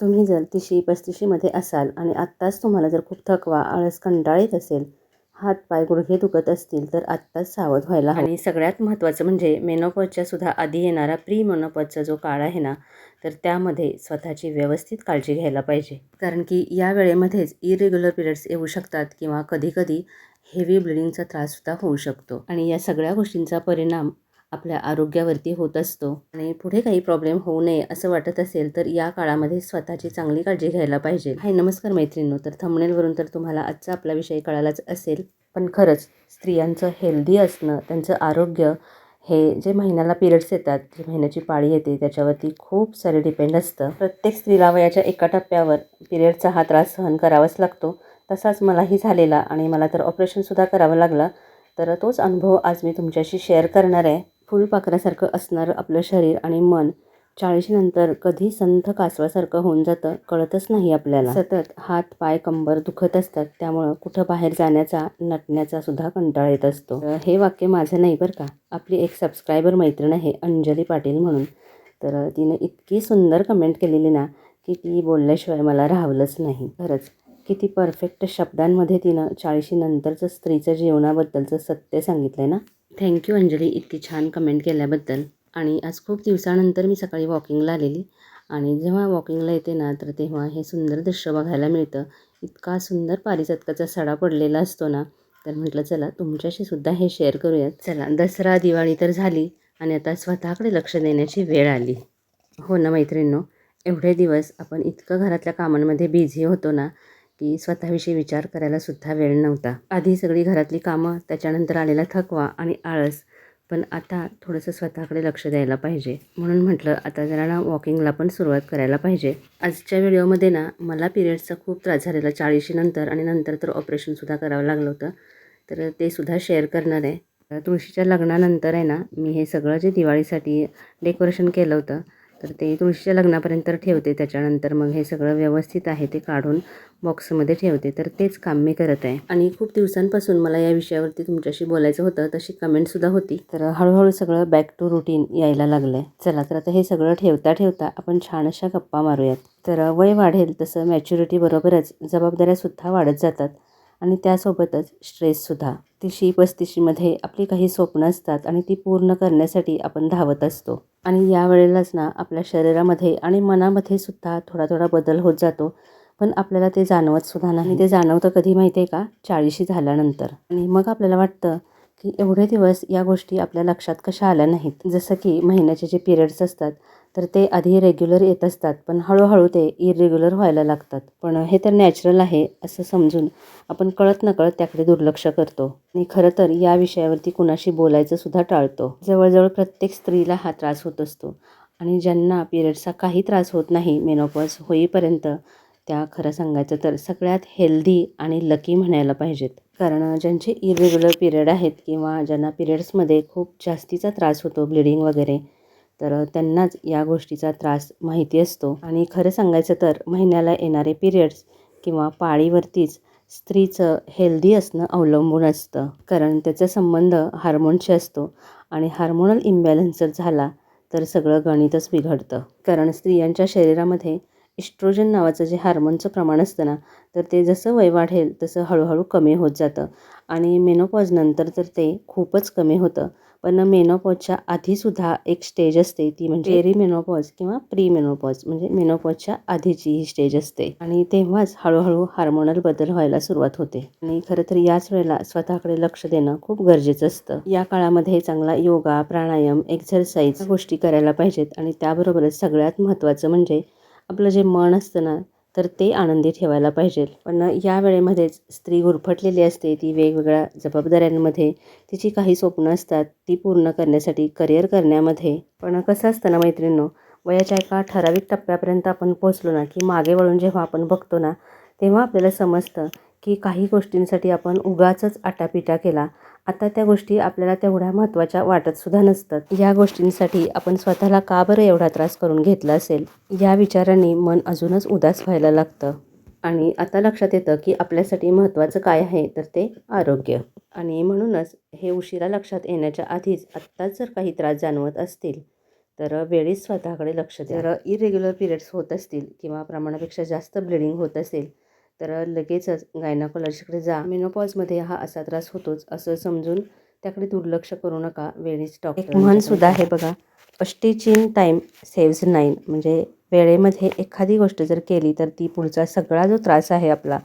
तुम्ही जर तिशी पस्तीशीमध्ये असाल आणि आत्ताच तुम्हाला जर खूप थकवा आळस कंटाळ येत असेल हात पाय गुडघे दुखत असतील तर आत्ताच सावध व्हायला आणि सगळ्यात महत्त्वाचं म्हणजे मेनोपॉजच्या सुद्धा आधी येणारा प्री मेनोपॉजचा जो काळ आहे ना तर त्यामध्ये स्वतःची व्यवस्थित काळजी घ्यायला पाहिजे. कारण की या वेळेमध्येच इरेग्युलर पिरियड्स येऊ शकतात किंवा कधीकधी हेवी ब्लिडिंगचा त्राससुद्धा होऊ शकतो. आणि या सगळ्या गोष्टींचा परिणाम आपल्या आरोग्यावरती होत असतो. आणि पुढे काही प्रॉब्लेम होऊ नये असं वाटत असेल तर या काळामध्ये स्वतःची चांगली काळजी घ्यायला पाहिजे. हाय नमस्कार मैत्रिणींनो. तर थंबनेलवरून तर तुम्हाला आजचा आपला विषय कळालाच असेल. पण खरंच स्त्रियांचं हेल्दी असणं त्यांचं आरोग्य हे जे महिन्याला पिरियड्स येतात जे महिन्याची पाळी येते त्याच्यावरती खूप सारे डिपेंड असतं. प्रत्येक स्त्रीला वयाच्या एका टप्प्यावर पिरियडचा हा त्रास सहन करावाच लागतो. तसाच मलाही झालेला आणि मला तर ऑपरेशनसुद्धा करावं लागलं. तर तोच अनुभव आज मी तुमच्याशी शेअर करणार आहे. फुलपाखरासारखं असणारं आपलं शरीर आणि मन चाळीशीनंतर कधी संथ कासवासारखं होऊन जातं कळतच नाही आपल्याला. सतत हात पाय कंबर दुखत असतात त्यामुळं कुठं बाहेर जाण्याचा नटण्याचा सुद्धा कंटाळा येत असतो. हे वाक्य माझं नाही बरं का? आपली एक सबस्क्रायबर मैत्रीण आहे अंजली पाटील म्हणून. तर तिनं इतकी सुंदर कमेंट केलेली ना की ती बोलल्याशिवाय मला राहवलंच नाही. खरंच किती परफेक्ट शब्दांमध्ये तिनं चाळीशीनंतरचं स्त्रीचं जीवनाबद्दलचं सत्य सांगितलं आहे ना? थँक्यू अंजली इतकी छान कमेंट केल्याबद्दल. आणि आज खूप दिवसानंतर मी सकाळी वॉकिंगला आलेली. आणि जेव्हा वॉकिंगला येते ना तर तेव्हा हे सुंदर दृश्य बघायला मिळतं. इतका सुंदर पारिजातकाचा सडा पडलेला असतो ना तर म्हटलं चला तुमच्याशी सुद्धा हे शेअर करूयात. चला दसरा दिवाळी तर झाली आणि आता स्वतःकडे लक्ष देण्याची वेळ आली. हो ना मैत्रिणींनो एवढे दिवस आपण इतकं घरातल्या कामांमध्ये बिझी होतो ना की स्वतःविषयी विचार करायला सुद्धा वेळ नव्हता. आधी सगळी घरातली कामं त्याच्यानंतर आलेला थकवा आणि आळस पण आता थोडंसं स्वतःकडे लक्ष द्यायला पाहिजे. म्हणून म्हटलं आता जरा ना वॉकिंगला पण सुरुवात करायला पाहिजे. आजच्या व्हिडिओमध्ये ना मला पिरियड्सचा खूप त्रास झालेला. चाळीशीनंतर आणि नंतर तर ऑपरेशनसुद्धा करावं लागलं होतं. तर ते सुद्धा शेअर करणार आहे. तुळशीच्या लग्नानंतर आहे ना मी हे सगळं जे दिवाळीसाठी डेकोरेशन केलं होतं तर ते तुळशीच्या लग्नापर्यंत ठेवते. त्याच्यानंतर मग हे सगळं व्यवस्थित आहे ते काढून बॉक्समध्ये ठेवते. तर तेच काम मी करत आहे. आणि खूप दिवसांपासून मला या विषयावरती तुमच्याशी बोलायचं होतं तशी कमेंटसुद्धा होती. तर हळूहळू सगळं बॅक टू रुटीन यायला लागलं आहे चला तर आता हे सगळं ठेवता ठेवता आपण छान अशा गप्पा मारूयात. तर वय वाढेल तसं मॅच्युरिटी बरोबरच जबाबदाऱ्यासुद्धा वाढत जातात. आणि त्यासोबतच स्ट्रेससुद्धा तिशी पस्तीशीमध्ये आपली काही स्वप्न असतात आणि ती पूर्ण करण्यासाठी आपण धावत असतो. आणि या वेळेलाच ना आपल्या शरीरामध्ये आणि मनामध्ये सुद्धा थोडा थोडा बदल होत जातो. पण आपल्याला ते जाणवत सुद्धा नाही. ते जाणवतं कधी माहिती आहे का? चाळीशी झाल्यानंतर. आणि मग आपल्याला वाटतं की एवढे दिवस या गोष्टी आपल्या लक्षात कशा आल्या नाहीत? जसं की महिन्याचे जे पिरियड्स असतात तर ते आधी रेग्युलर येत असतात पण हळूहळू ते इरेग्युलर व्हायला लागतात. पण हे तर नॅचरल आहे असं समजून आपण कळत नकळत त्याकडे दुर्लक्ष करतो. आणि खरं तर या विषयावरती कुणाशी बोलायचं सुद्धा टाळतो. जवळजवळ प्रत्येक स्त्रीला हा त्रास होत असतो. आणि ज्यांना पिरियडचा काही त्रास होत नाही मेनोपॉज होईपर्यंत त्या खरं सांगायचं तर सगळ्यात हेल्दी आणि लकी म्हणायला पाहिजेत. कारण ज्यांचे इरेग्युलर पिरियड आहेत किंवा ज्यांना पिरियड्समध्ये खूप जास्तीचा त्रास होतो ब्लिडिंग वगैरे तर त्यांनाच या गोष्टीचा त्रास माहिती असतो. आणि खरं सांगायचं तर महिन्याला येणारे पिरियड्स किंवा पाळीवरतीच स्त्रीचं हेल्दी असणं अवलंबून असतं. कारण त्याचा संबंध हार्मोनशी असतो. आणि हार्मोनल इम्बॅलन्स जर झाला तर सगळं गणितच बिघडतं. कारण स्त्रियांच्या शरीरामध्ये इस्ट्रोजन नावाचं जे हार्मोनचं प्रमाण असतं ना तर ते जसं वय वाढेल तसं हळूहळू कमी होत जातं. आणि मेनोपॉजनंतर तर ते खूपच कमी होतं. पण मेनोपॉजच्या आधीसुद्धा एक स्टेज असते. ती म्हणजे पेरी मेनोपॉज किंवा प्री मेनोपॉज म्हणजे मेनोपॉजच्या आधीची ही स्टेज असते. आणि तेव्हाच हळूहळू हार्मोनल बदल व्हायला सुरुवात होते. आणि खरं तर याच वेळेला स्वतःकडे लक्ष देणं खूप गरजेचं असतं. या काळामध्ये चांगला योगा प्राणायाम एक्झरसाईज गोष्टी करायला पाहिजेत. आणि त्याबरोबरच सगळ्यात महत्त्वाचं म्हणजे आपलं जे मन असतं ना तर ते आनंदी ठेवायला पाहिजेत. पण या वेळेमध्येच स्त्री गुरफटलेली असते ती वेगवेगळ्या जबाबदाऱ्यांमध्ये तिची काही स्वप्न असतात ती पूर्ण करण्यासाठी करिअर करण्यामध्ये. पण कसं असतं ना मैत्रिणींनो वयाच्या एका ठराविक टप्प्यापर्यंत आपण पोचलो ना की मागे वळून जेव्हा आपण बघतो ना तेव्हा आपल्याला समजतं की काही गोष्टींसाठी आपण उगाचच आटापिटा केला. आता त्या गोष्टी आपल्याला तेवढ्या महत्त्वाच्या वाटतसुद्धा नसतात. या गोष्टींसाठी आपण स्वतःला का बरं एवढा त्रास करून घेतला असेल? या विचारांनी मन अजूनच उदास व्हायला लागतं. आणि आता लक्षात येतं की आपल्यासाठी महत्त्वाचं काय आहे तर ते आरोग्य. आणि म्हणूनच हे उशिरा लक्षात येण्याच्या आधीच आत्ताच जर काही त्रास जाणवत असतील तर वेळीच स्वतःकडे लक्ष द्या. जर इरेग्युलर पिरियड्स होत असतील किंवा प्रमाणापेक्षा जास्त ब्लिडिंग होत असेल तर लगेचच गायनाकोलॉजीकडे जा. मेनोपॉजमध्ये हा असा त्रास होतोच असं समजून त्याकडे दुर्लक्ष करू नका वेळीच डॉक्टर एक म्हणसुद्धा आहे बघा स्टिचिंग टाईम सेव्ज नाईन म्हणजे वेळेमध्ये एखादी गोष्ट जर केली तर ती पुढचा सगळा जो त्रास आहे आपला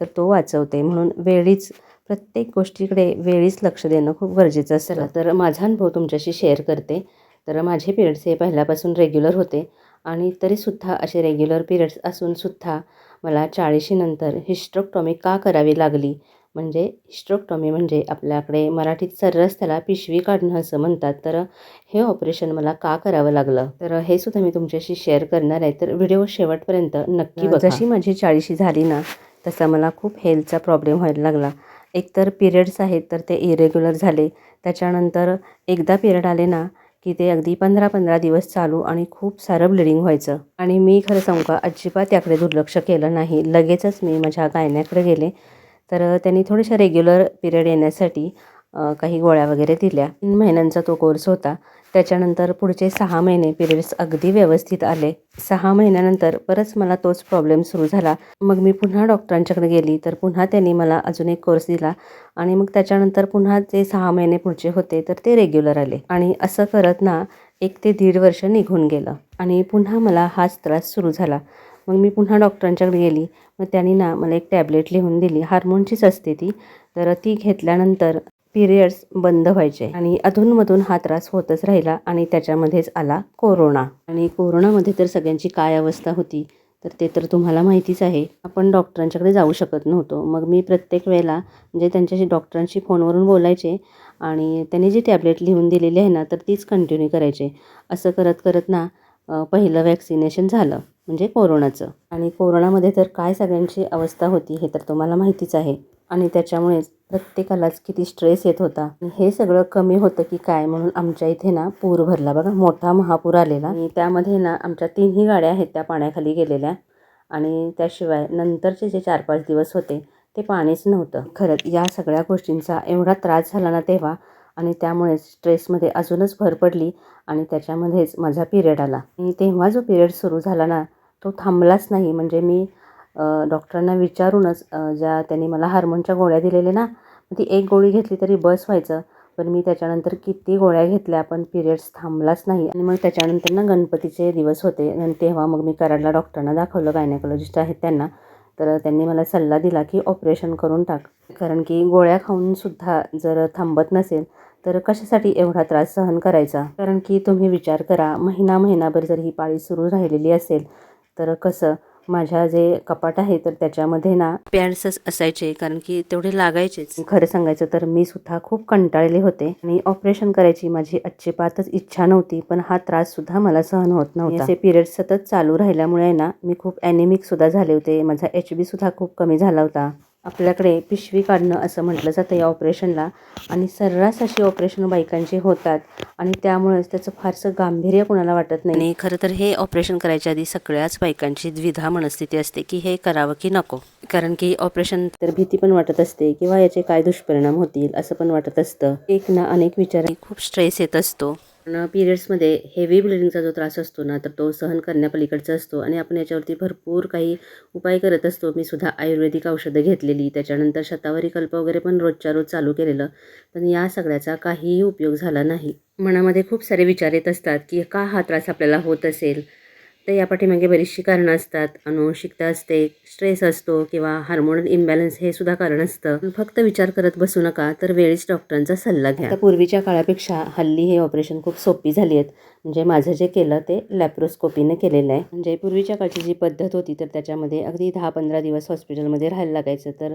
तर तो वाचवते. म्हणून वेळीच प्रत्येक गोष्टीकडे वेळीच लक्ष देणं खूप गरजेचं असतं. तर माझा अनुभव तुमच्याशी शेअर करते. तर माझे पिरियड्स हे पहिल्यापासून रेग्युलर होते आणि तरीसुद्धा असे रेग्युलर पिरियड्स असूनसुद्धा मला चाळीशीनंतर हिस्ट्रोक्टॉमी का करावी लागली? म्हणजे हिस्ट्रोक्टॉमी म्हणजे आपल्याकडे मराठीत सर्रास त्याला पिशवी काढणं असं म्हणतात. तर हे ऑपरेशन मला का करावं लागलं? तर हे सुद्धा मी तुमच्याशी शेअर करणार आहे. तर व्हिडिओ शेवटपर्यंत नक्की जशी माझी चाळीशी झाली ना तसा मला खूप हेल्थचा प्रॉब्लेम व्हायला लागला. एकतर पिरियड्स आहेत तर ते इरेग्युलर झाले. त्याच्यानंतर एकदा पिरियड आले ना की ते अगदी पंधरा पंधरा दिवस चालू आणि खूप सारं ब्लिडिंग व्हायचं. आणि मी खरं सांगू का अजिबात याकडे दुर्लक्ष केलं नाही. लगेचच मी माझ्या गायण्याकडे गेले. तर त्यांनी थोडेशा रेग्युलर पिरियड येण्यासाठी काही गोळ्या वगैरे दिल्या. तीन महिन्यांचा तो कोर्स होता. त्याच्यानंतर पुढचे सहा महिने पिरियड्स अगदी व्यवस्थित आले. सहा महिन्यानंतर परत मला तोच प्रॉब्लेम सुरू झाला. मग मी पुन्हा डॉक्टरांच्याकडे गेली. तर पुन्हा त्यांनी मला अजून एक कोर्स दिला. आणि मग त्याच्यानंतर पुन्हा जे सहा महिने पुढचे होते तर ते रेग्युलर आले. आणि असं करत ना एक ते दीड वर्ष निघून गेलं. आणि पुन्हा मला हाच त्रास सुरू झाला. मग मी पुन्हा डॉक्टरांच्याकडे गेली. मग त्यांनी ना मला एक टॅबलेट लिहून दिली. हार्मोनचीच असते ती. तर ती घेतल्यानंतर पिरियड्स बंद व्हायचे आणि अधूनमधून हा त्रास होतच राहिला आणि त्याच्यामध्येच आला कोरोना. आणि कोरोनामध्ये तर सगळ्यांची काय अवस्था होती तर ते तर तुम्हाला माहितीच आहे. आपण डॉक्टरांच्याकडे जाऊ शकत नव्हतो. मग मी प्रत्येक वेळेला म्हणजे त्यांच्याशी डॉक्टरांशी फोनवरून बोलायचे आणि त्यांनी जी टॅबलेट लिहून दिलेली आहे ना तर तीच कंटिन्यू करायचे. असं करत करत ना पहिलं वॅक्सिनेशन झालं म्हणजे कोरोनाचं. आणि कोरोनामध्ये तर काय सगळ्यांची अवस्था होती हे तर तुम्हाला माहितीच आहे. आणि त्याच्यामुळेच प्रत्येकालाच किती स्ट्रेस येत होता. हे सगळं कमी होतं की काय म्हणून आमच्या इथे ना पूर भरला. बघा मोठा महापूर आलेला. आणि त्यामध्ये ना आमच्या तीनही गाड्या आहेत त्या पाण्याखाली गेलेल्या. आणि त्याशिवाय नंतरचे जे चार पाच दिवस होते ते पाणीच नव्हतं. खरंच या सगळ्या गोष्टींचा एवढा त्रास झाला ना तेव्हा आणि त्यामुळे स्ट्रेसमध्ये अजूनच भर पडली आणि त्याच्यामध्येच माझा पिरियड आला. आणि तेव्हा जो पिरियड सुरू झाला ना तो थांबलाच नाही. म्हणजे मी डॉक्टरांना विचारूनच ज्या त्यांनी मला हार्मोनच्या गोळ्या दिलेल्या ना ती एक गोळी घेतली तरी बस व्हायचं. पण मी त्याच्यानंतर किती गोळ्या घेतल्या पण पिरियड्स थांबलाच नाही. आणि मग त्याच्यानंतर ना गणपतीचे दिवस होते. आणि तेव्हा मग मी कराडला डॉक्टरांना दाखवलं गायनेकोलॉजिस्ट आहेत त्यांना. तर त्यांनी मला सल्ला दिला की ऑपरेशन करून टाक. कारण की गोळ्या खाऊनसुद्धा जर थांबत नसेल तर कशासाठी एवढा त्रास सहन करायचा? कारण की तुम्ही विचार करा महिना महिनाभर जर ही पाळी सुरू राहिलेली असेल तर कसं? माझ्या जे कपाट आहे तर त्याच्यामध्ये ना पॅड्सच असायचे कारण की तेवढे लागायचेच. खरं सांगायचं तर मी सुद्धा खूप कंटाळले होते. आणि ऑपरेशन करायची माझी अजिबातच इच्छा नव्हती पण हा त्रास सुद्धा मला सहन होत नव्हता. असे पिरियड सतत चालू राहिल्यामुळे ना मी खूप ॲनेमिक सुद्धा झाले होते. माझा एच बी सुद्धा खूप कमी झाला होता. आपल्याकडे पिशवी काढणं असं म्हटलं जातं या ऑपरेशनला. आणि सर्रास अशी ऑपरेशन बायकांची होतात. आणि त्यामुळेच त्याचं फारसं गांभीर्य कोणाला वाटत नाही. खरं तर हे ऑपरेशन करायच्या आधी सगळ्याच बायकांची द्विधा मनस्थिती असते की हे करावं की नको. कारण की ऑपरेशन तर भीती पण वाटत असते किंवा याचे काय दुष्परिणाम होतील असं पण वाटत असतं. एक ना अनेक विचार खूप स्ट्रेस येत असतो. पण पिरियड्समध्ये हेवी ब्लिडिंगचा जो त्रास असतो ना तर तो सहन करण्यापलीकडचा असतो. आणि आपण याच्यावरती भरपूर काही उपाय करत असतो. मी सुद्धा आयुर्वेदिक औषधं घेतलेली. त्याच्यानंतर शतावरी कल्प वगैरे पण रोजच्या रोज चालू केलेलं. पण या सगळ्याचा काहीही उपयोग झाला नाही. मनामध्ये खूप सारे विचार येत असतात की का हा त्रास आपल्याला होत असेल? तर या पाठीमागे बरीचशी कारणं असतात. अनुवंशिकता असते स्ट्रेस असतो किंवा हार्मोनल इम्बॅलन्स हे सुद्धा कारण असतं. फक्त विचार करत बसू नका तर वेळीच डॉक्टरांचा सल्ला घ्या. पूर्वीच्या काळापेक्षा हल्ली हे ऑपरेशन खूप सोपी झाली आहेत. म्हणजे माझं जे केलं ते लॅप्रोस्कोपीने केलेलं आहे. म्हणजे पूर्वीच्या काळची जी पद्धत होती तर त्याच्यामध्ये अगदी दहा पंधरा दिवस हॉस्पिटलमध्ये राहायला लागायचं. तर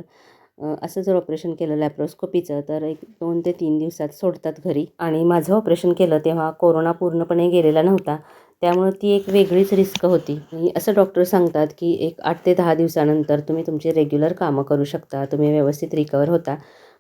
असं जर ऑपरेशन केलं लॅप्रोस्कोपीचं तर एक दोन ते तीन दिवसात सोडतात घरी. आणि माझं ऑपरेशन केलं तेव्हा कोरोना पूर्णपणे गेलेला नव्हता. त्यामुळं ती एक वेगळीच रिस्क होती. आणि असं डॉक्टर सांगतात की एक आठ ते दहा दिवसानंतर तुम्ही तुमची रेग्युलर कामं करू शकता. तुम्ही व्यवस्थित रिकवर होता.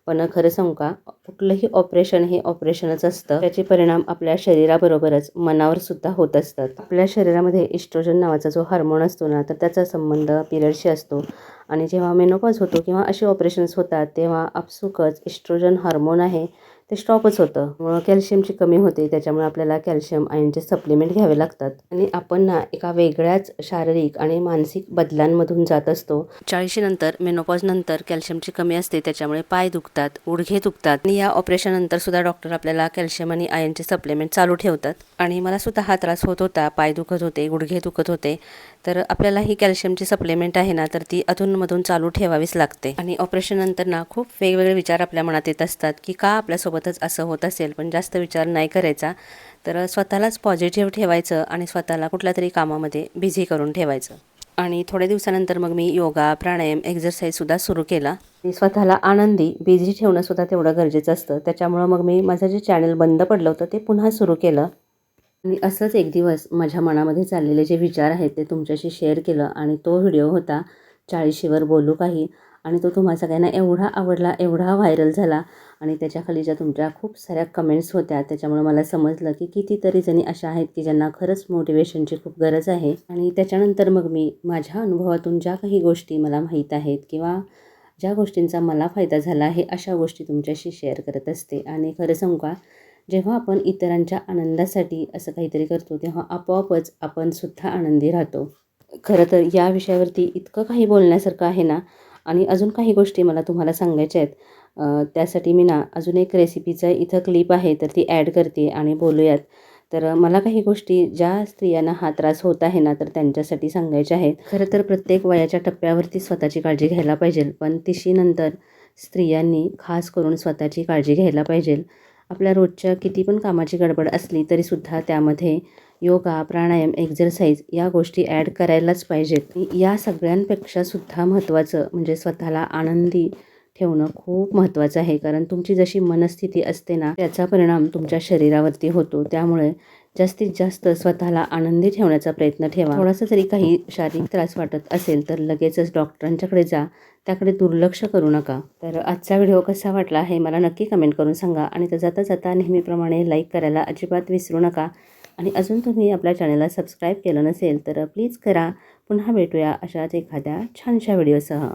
पण खरं सांगू का कुठलंही ऑपरेशन हे ऑपरेशनच असतं. त्याचे परिणाम आपल्या शरीराबरोबरच मनावर सुद्धा होत असतात. आपल्या शरीरामध्ये इस्ट्रोजन नावाचा जो हार्मोन असतो ना तर त्याचा संबंध पिरियडशी असतो. आणि जेव्हा मेनोपॉज होतो किंवा असे ऑपरेशन्स होतात तेव्हा आपसुकच इस्ट्रोजन हार्मोन आहे. ते स्टॉपच होतं. मग कॅल्शियमची कमी होते. त्याच्यामुळे आपल्याला कॅल्शियम आयनचे सप्लिमेंट घ्यावे लागतात. आणि आपण ना एका वेगळ्याच शारीरिक आणि मानसिक बदलांमधून जात असतो. चाळीशीनंतर मेनोपॉज नंतर कॅल्शियमची कमी असते. त्याच्यामुळे पाय दुखतात गुडघे दुखतात. आणि या ऑपरेशन नंतर सुद्धा डॉक्टर आपल्याला कॅल्शियम आणि आयनचे सप्लिमेंट चालू ठेवतात. आणि मला सुद्धा हा त्रास होत होता. पाय दुखत होते गुडघे दुखत होते. तर आपल्याला ही कॅल्शियमची सप्लिमेंट आहे ना तर ती अधूनमधून चालू ठेवावीच लागते. आणि ऑपरेशननंतर ना खूप वेगवेगळे विचार आपल्या मनात येत असतात की का आपल्यासोबतच असं होत असेल पण जास्त विचार नाही करायचा. तर स्वतःलाच पॉझिटिव्ह ठेवायचं आणि स्वतःला कुठल्या तरी कामामध्ये बिझी करून ठेवायचं. आणि थोड्या दिवसानंतर मग मी योगा प्राणायाम एक्झरसाईजसुद्धा सुरू केला. आणि स्वतःला आनंदी बिझी ठेवणंसुद्धा तेवढं गरजेचं असतं. त्याच्यामुळं मग मी माझं जे चॅनल बंद पडलं होतं ते पुन्हा सुरू केलं. आणि असंच एक दिवस माझ्या मनामध्ये चाललेले जे विचार आहेत ते तुमच्याशी शेअर केलं आणि तो व्हिडिओ होता चाळीशीवर बोलू काही आणि तो तुम्हा सगळ्यांना एवढा आवडला एवढा व्हायरल झाला आणि त्याच्याखाली ज्या तुमच्या खूप साऱ्या कमेंट्स होत्या त्याच्यामुळे मला समजलं की कितीतरी जणी अशा आहेत की ज्यांना खरंच मोटिवेशनची खूप गरज आहे आणि त्याच्यानंतर मग मी माझ्या अनुभवातून ज्या काही गोष्टी मला माहीत आहेत किंवा ज्या गोष्टींचा मला फायदा झाला आहे अशा गोष्टी तुमच्याशी शेअर करत असते. आणि खरं सांगू का जेव्हा आपण इतरांच्या आनंदासाठी असं काहीतरी करतो तेव्हा आपोआपच आपण सुद्धा आनंदी राहतो. खरं तर या विषयावरती इतकं काही बोलण्यासारखं आहे ना आणि अजून काही गोष्टी मला तुम्हाला सांगायच्या आहेत. त्यासाठी मी ना अजून एक रेसिपीचं इथं क्लिप आहे तर ती ॲड करते आणि बोलूयात. तर मला काही गोष्टी ज्या स्त्रियांना हा त्रास होत आहे ना तर त्यांच्यासाठी सांगायच्या आहेत. खरं तर प्रत्येक वयाच्या टप्प्यावरती स्वतःची काळजी घ्यायला पाहिजे पण तिशीनंतर स्त्रियांनी खास करून स्वतःची काळजी घ्यायला पाहिजे. आपल्या रोजच्या किती पण कामाची गडबड असली तरीसुद्धा त्यामध्ये योगा प्राणायाम एक्झरसाईज या गोष्टी ॲड करायलाच पाहिजेत. या सगळ्यांपेक्षासुद्धा महत्त्वाचं म्हणजे स्वतःला आनंदी ठेवणं खूप महत्त्वाचं आहे. कारण तुमची जशी मनस्थिती असते ना त्याचा परिणाम तुमच्या शरीरावरती होतो. त्यामुळे जास्तीत जास्त स्वतःला आनंदी ठेवण्याचा प्रयत्न ठेवा. थोडासा जरी काही शारीरिक त्रास वाटत असेल तर लगेचच डॉक्टरांच्याकडे जा. त्याकडे दुर्लक्ष करू नका. तर आजचा व्हिडिओ कसा वाटला हे मला नक्की कमेंट करून सांगा आणि तर जाता जाता नेहमीप्रमाणे लाईक करायला अजिबात विसरू नका. आणि अजून तुम्ही आपल्या चॅनलला सबस्क्राईब केलं नसेल तर प्लीज करा. पुन्हा भेटूया अशाच एखाद्या छानशा व्हिडिओसह.